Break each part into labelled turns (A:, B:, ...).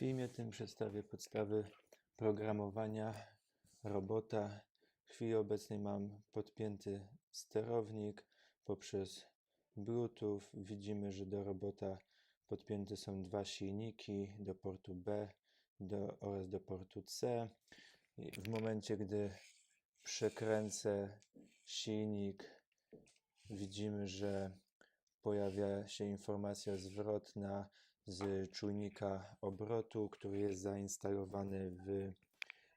A: filmie tym przedstawię podstawy programowania robota. W chwili obecnej mam podpięty sterownik poprzez Bluetooth. Widzimy, że do robota podpięte są dwa silniki do portu B do, oraz do portu C. W momencie, gdy przekręcę silnik, widzimy, że pojawia się informacja zwrotna z czujnika obrotu, który jest zainstalowany w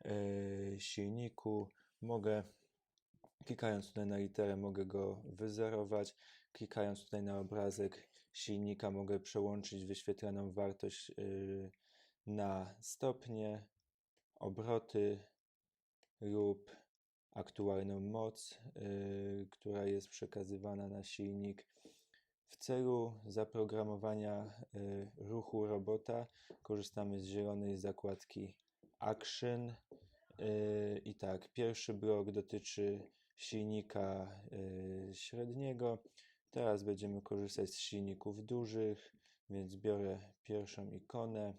A: e, silniku. Mogę, klikając tutaj na literę, mogę go wyzerować. Klikając tutaj na obrazek silnika, mogę przełączyć wyświetlaną wartość e, na stopnie, obroty lub aktualną moc, e, która jest przekazywana na silnik. W celu zaprogramowania y, ruchu robota korzystamy z zielonej zakładki Action. Y, I tak, pierwszy blok dotyczy silnika y, średniego. Teraz będziemy korzystać z silników dużych, więc biorę pierwszą ikonę.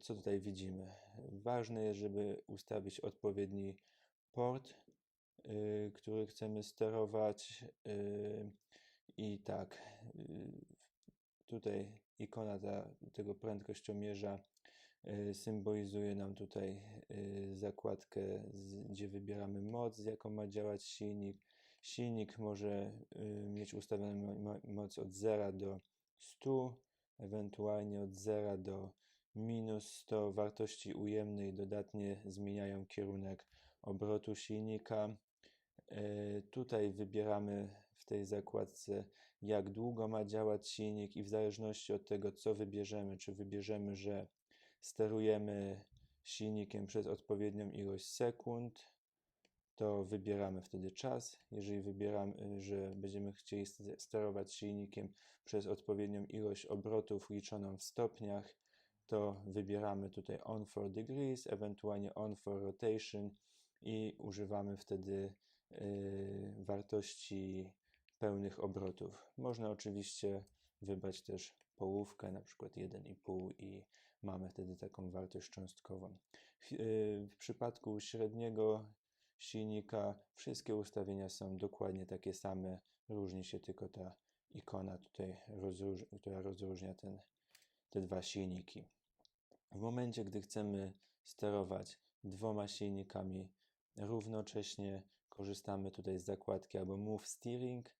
A: Co tutaj widzimy? Ważne jest, żeby ustawić odpowiedni port, który chcemy sterować. I tak, y, tutaj ikona ta, tego prędkościomierza y, symbolizuje nam tutaj y, zakładkę, gdzie wybieramy moc, jaką ma działać silnik. Silnik może mieć ustawioną moc od 0 do 100, ewentualnie od 0 do minus 100. Wartości ujemne i dodatnie zmieniają kierunek obrotu silnika. Tutaj wybieramy w tej zakładce, jak długo ma działać silnik i w zależności od tego, co wybierzemy, czy wybierzemy, że sterujemy silnikiem przez odpowiednią ilość sekund, to wybieramy wtedy czas. Jeżeli wybieramy, że będziemy chcieli sterować silnikiem przez odpowiednią ilość obrotów liczoną w stopniach, to wybieramy tutaj on for degrees, ewentualnie on for rotation i używamy wtedy y, wartości pełnych obrotów. Można oczywiście wybrać też połówkę, na przykład 1,5 i mamy wtedy taką wartość cząstkową. W, y, w przypadku średniego silnika wszystkie ustawienia są dokładnie takie same, różni się tylko ta ikona tutaj, która rozróżnia ten, te dwa silniki. W momencie, gdy chcemy sterować dwoma silnikami równocześnie, korzystamy tutaj z zakładki albo Move Steering,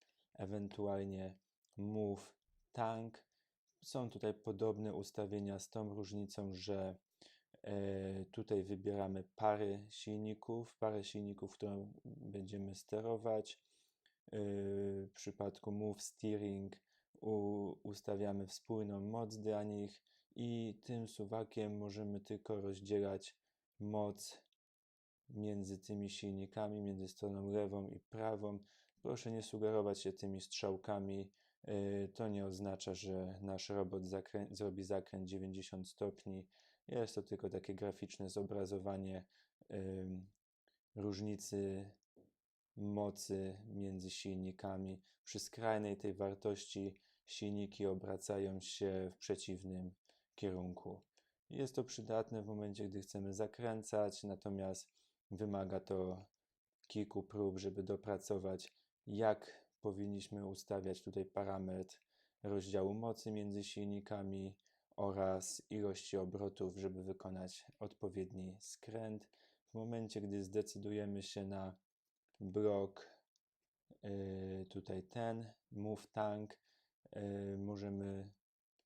A: ewentualnie Move Tank. Są tutaj podobne ustawienia z tą różnicą, że e, tutaj wybieramy pary silników, parę silników, którą będziemy sterować. E, w przypadku Move Steering ustawiamy wspólną moc dla nich i tym suwakiem możemy tylko rozdzielać moc między tymi silnikami, między stroną lewą i prawą. Proszę nie sugerować się tymi strzałkami. Y, to nie oznacza, że nasz robot zakrę zrobi zakręt 90 stopni. Jest to tylko takie graficzne zobrazowanie różnicy mocy między silnikami. Przy skrajnej tej wartości silniki obracają się w przeciwnym kierunku. Jest to przydatne w momencie, gdy chcemy zakręcać, natomiast wymaga to kilku prób, żeby dopracować jak powinniśmy ustawiać tutaj parametr rozdziału mocy między silnikami oraz ilości obrotów, żeby wykonać odpowiedni skręt. W momencie, gdy zdecydujemy się na blok yy, tutaj ten, move tank, yy, możemy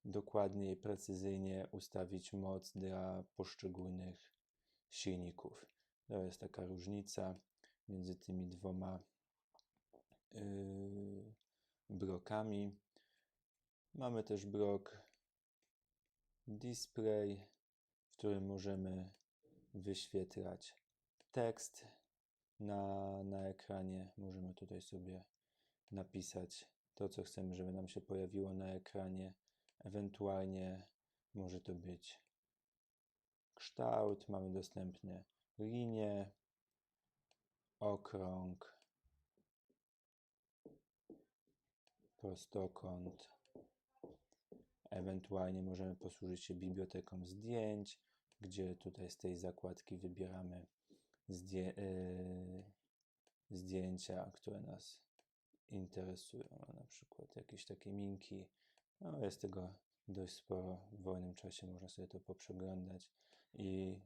A: dokładnie i precyzyjnie ustawić moc dla poszczególnych silników. To jest taka różnica między tymi dwoma Yy, blokami. Mamy też blok display, w którym możemy wyświetlać tekst na, na ekranie. Możemy tutaj sobie napisać to, co chcemy, żeby nam się pojawiło na ekranie. Ewentualnie może to być kształt. Mamy dostępne linie, okrąg, prostokąt, Ewentualnie możemy posłużyć się biblioteką zdjęć, gdzie tutaj z tej zakładki wybieramy zdję yy, zdjęcia, które nas interesują, na przykład jakieś takie minki. No, jest tego dość sporo. W wolnym czasie można sobie to poprzeglądać i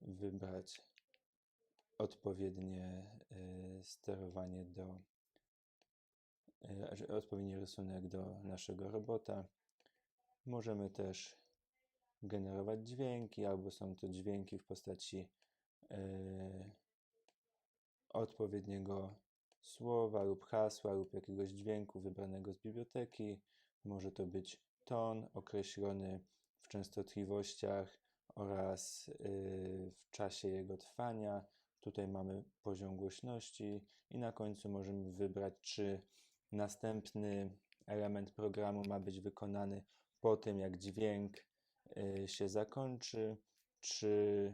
A: wybrać odpowiednie y, sterowanie do odpowiedni rysunek do naszego robota. Możemy też generować dźwięki, albo są to dźwięki w postaci y, odpowiedniego słowa lub hasła lub jakiegoś dźwięku wybranego z biblioteki. Może to być ton określony w częstotliwościach oraz y, w czasie jego trwania. Tutaj mamy poziom głośności i na końcu możemy wybrać, czy następny element programu ma być wykonany po tym, jak dźwięk y, się zakończy, czy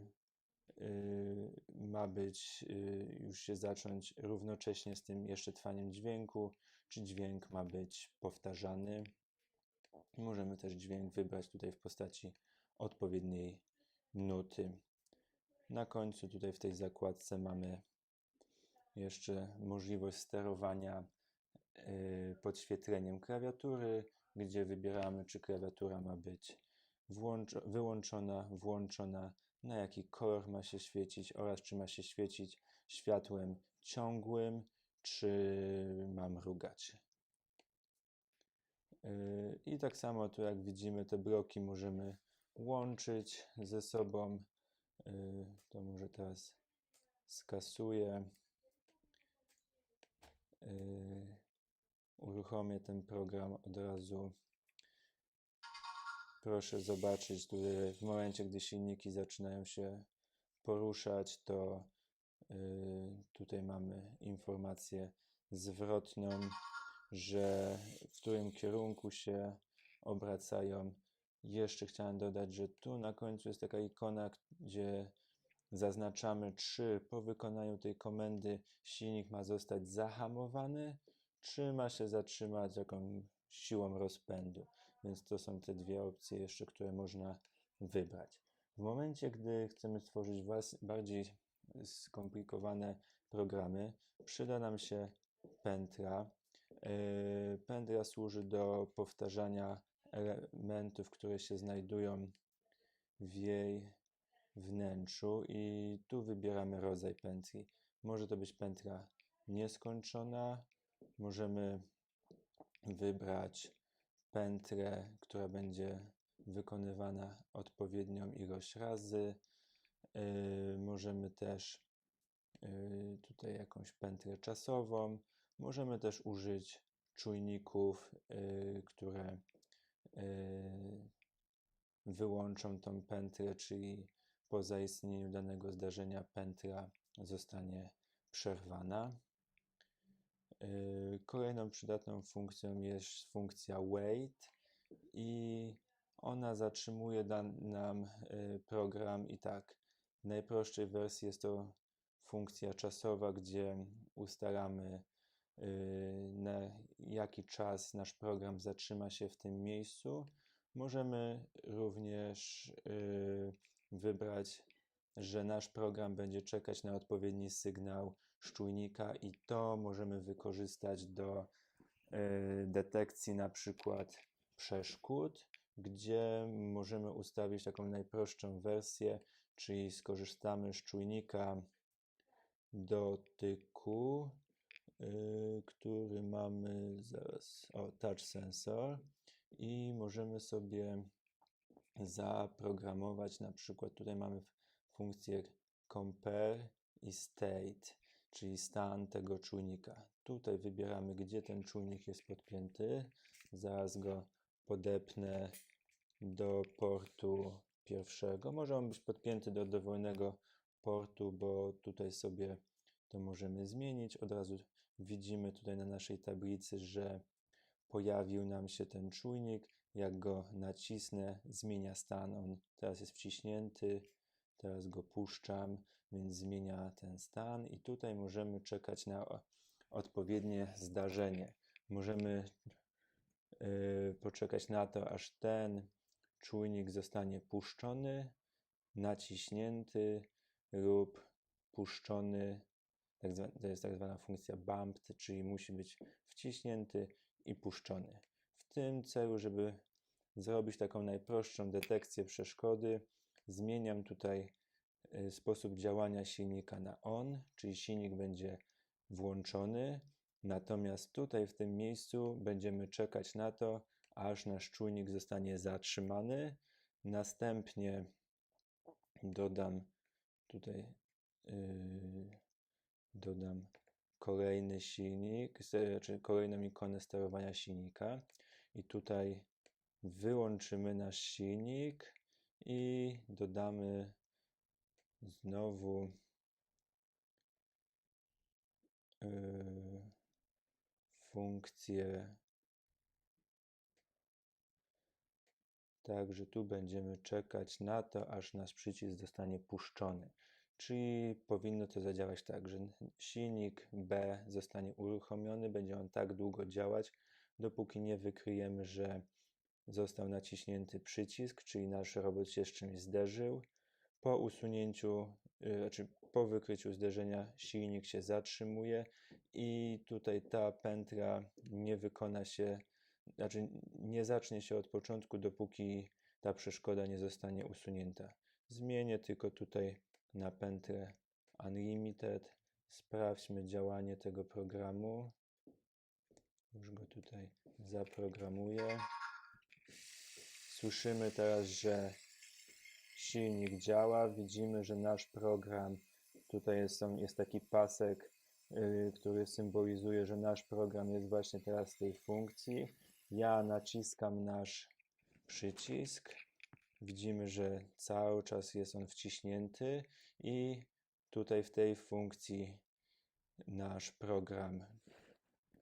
A: y, ma być już się zacząć równocześnie z tym jeszcze trwaniem dźwięku, czy dźwięk ma być powtarzany. Możemy też dźwięk wybrać tutaj w postaci odpowiedniej nuty. Na końcu tutaj w tej zakładce mamy jeszcze możliwość sterowania y, podświetleniem klawiatury, gdzie wybieramy, czy klawiatura ma być wyłączona, włączona, na jaki kolor ma się świecić oraz czy ma się świecić światłem ciągłym, czy ma mrugać. Y, I tak samo tu jak widzimy te bloki możemy łączyć ze sobą. Y, to może teraz skasuję. Y, uruchomię ten program od razu. Proszę zobaczyć, w momencie, gdy silniki zaczynają się poruszać, to tutaj mamy informację zwrotną że w którym kierunku się obracają. Jeszcze chciałem dodać, że tu na końcu jest taka ikona, gdzie zaznaczamy, czy po wykonaniu tej komendy silnik ma zostać zahamowany, czy ma się zatrzymać jaką siłą rozpędu. Więc to są te dwie opcje jeszcze, które można wybrać. W momencie, gdy chcemy stworzyć bardziej skomplikowane programy, przyda nam się pętla, Yy, pętla służy do powtarzania elementów, które się znajdują w jej wnętrzu i tu wybieramy rodzaj pętli. Może to być pętla nieskończona, możemy wybrać pętlę, która będzie wykonywana odpowiednią ilość razy. Yy, możemy też yy, tutaj jakąś pętlę czasową. Możemy też użyć czujników, y, które wyłączą tą pętlę, czyli po zaistnieniu danego zdarzenia pętla zostanie przerwana. Y, kolejną przydatną funkcją jest funkcja wait i ona zatrzymuje nam program i tak w najprostszej wersji jest to funkcja czasowa, gdzie ustalamy Y, na jaki czas nasz program zatrzyma się w tym miejscu. Możemy również y, wybrać, że nasz program będzie czekać na odpowiedni sygnał szczujnika i to możemy wykorzystać do y, detekcji na przykład przeszkód, gdzie możemy ustawić taką najprostszą wersję, czyli skorzystamy z czujnika dotyku Y, który mamy zaraz, o touch sensor i możemy sobie zaprogramować na przykład tutaj mamy funkcję compare i state, czyli stan tego czujnika. Tutaj wybieramy, gdzie ten czujnik jest podpięty. Zaraz go podepnę do portu pierwszego. Może on być podpięty do dowolnego portu, bo tutaj sobie to możemy zmienić. Od razu widzimy tutaj na naszej tablicy, że pojawił nam się ten czujnik. Jak go nacisnę, zmienia stan. On teraz jest wciśnięty, teraz go puszczam, więc zmienia ten stan i tutaj możemy czekać na odpowiednie zdarzenie. Możemy y, poczekać na to, aż ten czujnik zostanie puszczony, naciśnięty lub puszczony. Tak to jest tak zwana funkcja bumped, czyli musi być wciśnięty i puszczony. W tym celu, żeby zrobić taką najprostszą detekcję przeszkody, zmieniam tutaj y, sposób działania silnika na on, czyli silnik będzie włączony, natomiast tutaj w tym miejscu będziemy czekać na to, aż nasz czujnik zostanie zatrzymany. Następnie dodam tutaj yy, dodam kolejny silnik, znaczy kolejną ikonę sterowania silnika. I tutaj wyłączymy nasz silnik i dodamy znowu yy, funkcję Także tu będziemy czekać na to, aż nasz przycisk zostanie puszczony. Czyli powinno to zadziałać tak, że silnik B zostanie uruchomiony, będzie on tak długo działać, dopóki nie wykryjemy, że został naciśnięty przycisk, czyli nasz robot się z czymś zderzył. Po usunięciu, yy, znaczy po wykryciu zderzenia silnik się zatrzymuje i tutaj ta pętla nie wykona się znaczy nie zacznie się od początku, dopóki ta przeszkoda nie zostanie usunięta. Zmienię tylko tutaj na pętlę Unlimited. Sprawdźmy działanie tego programu. Już go tutaj zaprogramuję. Słyszymy teraz, że silnik działa. Widzimy, że nasz program, tutaj jest, jest taki pasek, yy, który symbolizuje, że nasz program jest właśnie teraz w tej funkcji. Ja naciskam nasz przycisk. Widzimy, że cały czas jest on wciśnięty i tutaj w tej funkcji nasz program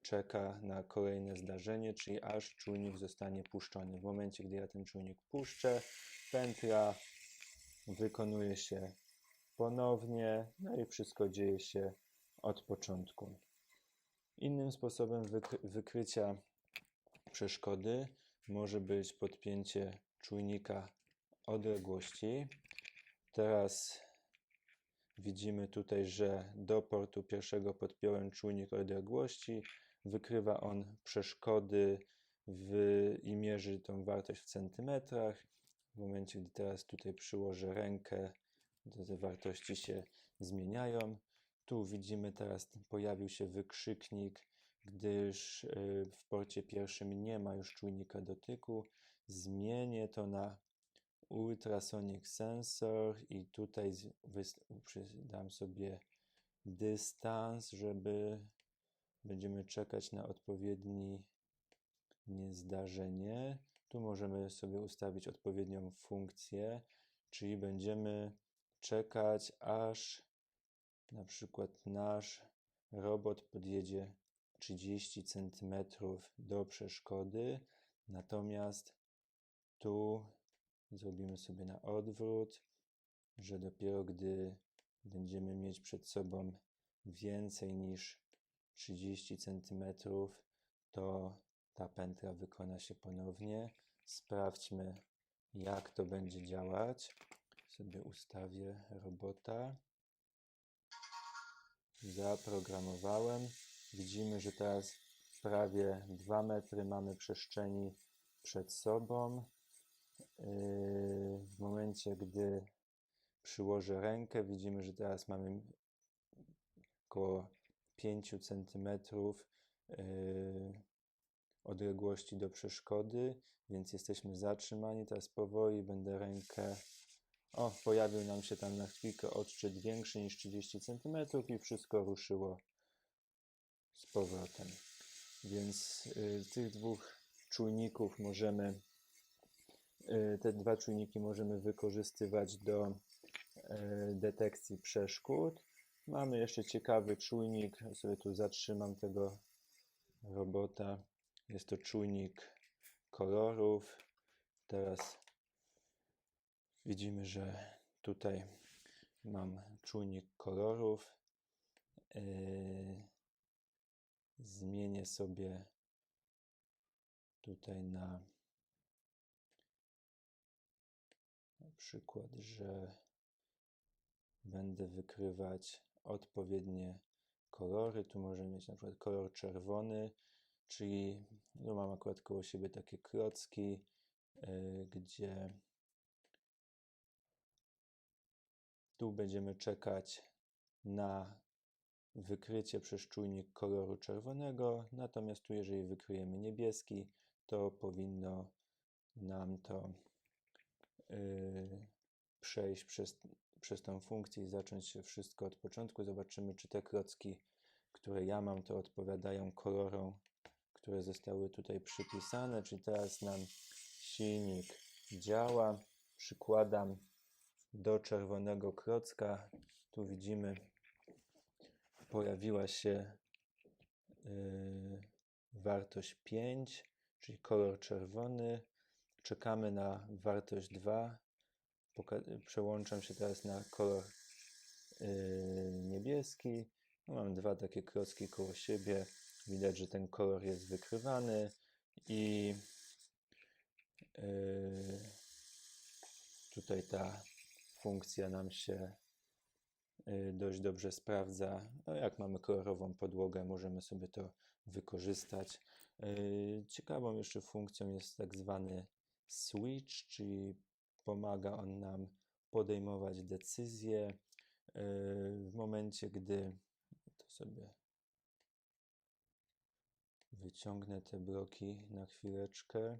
A: czeka na kolejne zdarzenie, czyli aż czujnik zostanie puszczony. W momencie, gdy ja ten czujnik puszczę, pętla wykonuje się ponownie, no i wszystko dzieje się od początku. Innym sposobem wykry wykrycia przeszkody może być podpięcie czujnika odległości. Teraz widzimy tutaj, że do portu pierwszego podpiąłem czujnik odległości. Wykrywa on przeszkody w, i mierzy tą wartość w centymetrach. W momencie, gdy teraz tutaj przyłożę rękę, te wartości się zmieniają. Tu widzimy teraz pojawił się wykrzyknik gdyż y, w porcie pierwszym nie ma już czujnika dotyku. Zmienię to na Ultrasonic Sensor i tutaj dam sobie dystans, żeby będziemy czekać na odpowiednie zdarzenie. Tu możemy sobie ustawić odpowiednią funkcję, czyli będziemy czekać aż na przykład nasz robot podjedzie 30 cm do przeszkody, natomiast tu zrobimy sobie na odwrót, że dopiero gdy będziemy mieć przed sobą więcej niż 30 cm, to ta pętla wykona się ponownie. Sprawdźmy, jak to będzie działać. Sobie ustawię robota. Zaprogramowałem. Widzimy, że teraz prawie 2 metry mamy przestrzeni przed sobą. Yy, w momencie, gdy przyłożę rękę, widzimy, że teraz mamy około 5 cm yy, odległości do przeszkody, więc jesteśmy zatrzymani. Teraz powoli będę rękę. O, pojawił nam się tam na chwilkę odczyt większy niż 30 cm i wszystko ruszyło z powrotem. Więc y, tych dwóch czujników możemy, y, te dwa czujniki możemy wykorzystywać do y, detekcji przeszkód. Mamy jeszcze ciekawy czujnik, sobie tu zatrzymam tego robota. Jest to czujnik kolorów. Teraz widzimy, że tutaj mam czujnik kolorów. Zmienię sobie tutaj na na przykład, że będę wykrywać odpowiednie kolory. Tu możemy mieć na przykład kolor czerwony, czyli no mam akurat koło siebie takie klocki, yy, gdzie tu będziemy czekać na wykrycie przez czujnik koloru czerwonego, natomiast tu jeżeli wykryjemy niebieski, to powinno nam to yy, przejść przez, przez tą funkcję i zacząć wszystko od początku. Zobaczymy, czy te klocki, które ja mam, to odpowiadają kolorom, które zostały tutaj przypisane. Czyli teraz nam silnik działa. Przykładam do czerwonego klocka. Tu widzimy, pojawiła się yy, wartość 5, czyli kolor czerwony. Czekamy na wartość 2. Przełączam się teraz na kolor yy, niebieski. No, mam dwa takie klocki koło siebie. Widać, że ten kolor jest wykrywany i yy, tutaj ta funkcja nam się y, dość dobrze sprawdza. No, jak mamy kolorową podłogę, możemy sobie to wykorzystać. Y, Ciekawą jeszcze funkcją jest tak zwany switch, czyli pomaga on nam podejmować decyzje y, w momencie, gdy to sobie wyciągnę te bloki na chwileczkę.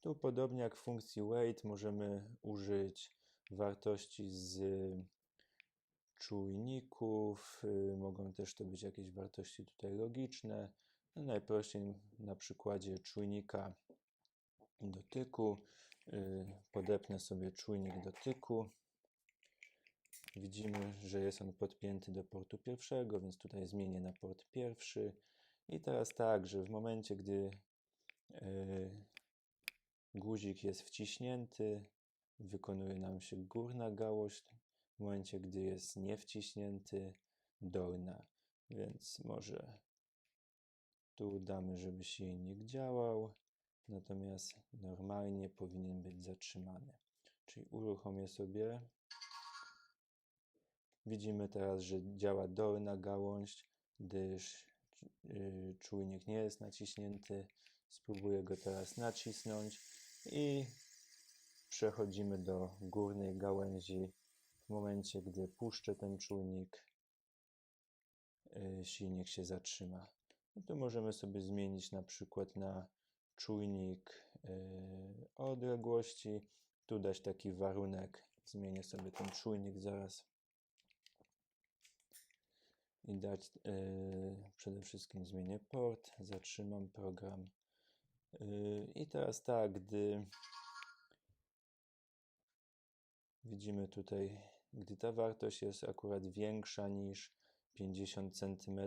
A: Tu podobnie jak w funkcji wait możemy użyć wartości z czujników, y, mogą też to być jakieś wartości tutaj logiczne. No najprościej na przykładzie czujnika dotyku. Y, Podepnę sobie czujnik dotyku. Widzimy, że jest on podpięty do portu pierwszego, więc tutaj zmienię na port pierwszy. I teraz tak, że w momencie, gdy y, guzik jest wciśnięty, wykonuje nam się górna gałąź, w momencie gdy jest niewciśnięty, dolna. Więc może tu damy, żeby silnik działał, natomiast normalnie powinien być zatrzymany. Czyli uruchomię sobie. Widzimy teraz, że działa dolna gałąź, gdyż yy, czujnik nie jest naciśnięty. Spróbuję go teraz nacisnąć i przechodzimy do górnej gałęzi. W momencie, gdy puszczę ten czujnik, y, silnik się zatrzyma. I tu możemy sobie zmienić na przykład na czujnik y, odległości. Tu dać taki warunek. Zmienię sobie ten czujnik zaraz. I dać y, przede wszystkim zmienię port, zatrzymam program. I teraz tak, gdy Widzimy tutaj, gdy ta wartość jest akurat większa niż 50 cm,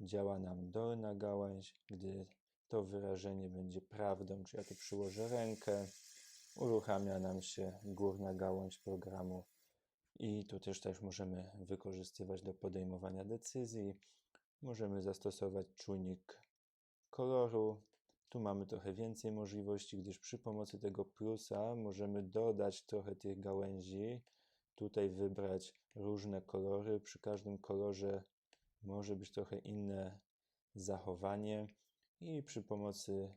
A: działa nam dolna gałąź. Gdy to wyrażenie będzie prawdą, czy ja tu przyłożę rękę, uruchamia nam się górna gałąź programu. I tu też też możemy wykorzystywać do podejmowania decyzji. Możemy zastosować czujnik koloru, tu mamy trochę więcej możliwości, gdyż przy pomocy tego plusa możemy dodać trochę tych gałęzi. Tutaj wybrać różne kolory. Przy każdym kolorze może być trochę inne zachowanie i przy pomocy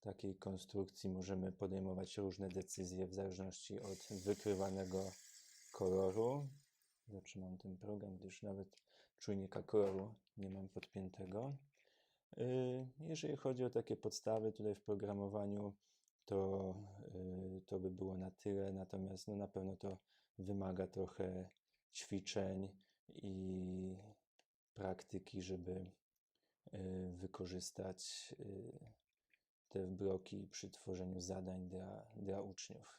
A: takiej konstrukcji możemy podejmować różne decyzje w zależności od wykrywanego koloru. Zatrzymam ten program, gdyż nawet czujnika koloru nie mam podpiętego. Y, jeżeli chodzi o takie podstawy tutaj w programowaniu, to, y, to by było na tyle, natomiast no na pewno to wymaga trochę ćwiczeń i praktyki, żeby wykorzystać te bloki przy tworzeniu zadań dla, dla uczniów.